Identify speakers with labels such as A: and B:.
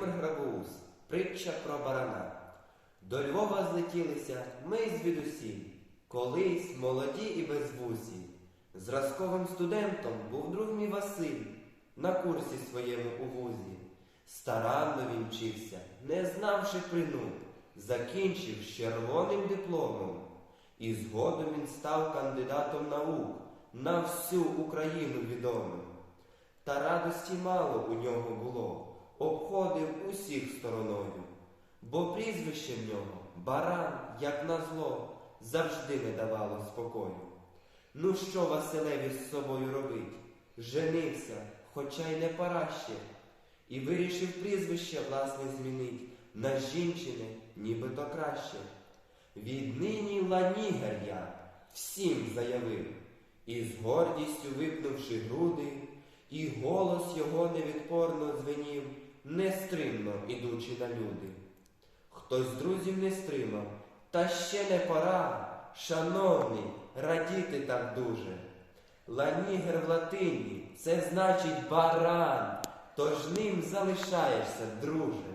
A: Володимир Грабоус. Притча про барана. До Львова злетілися ми звідусіль, колись молоді і безвусі. Зразковим студентом був друг мій Василь на курсі своєму у вузі. Старанно він вчився, не знавши принуд, закінчив з червоним дипломом. І згодом він став кандидатом наук на всю Україну відомим. Та радості мало у нього було, обходив усіх стороною, бо прізвище в нього баран, як назло, завжди не давало спокою. Ну що Василеві з собою робить? Женився, хоча й не пора ще, і вирішив прізвище власне змінить на жінчине, нібито краще. Віднині ланігер я всім заявив, і з гордістю випнувши груди, і голос його невідпорно дзвенів, нестримно ідучи на люди. Хтось з друзів не стримав, та ще не пора, шановний, радіти так дуже. Ланігер в латині це значить баран, тож ним залишаєшся, друже.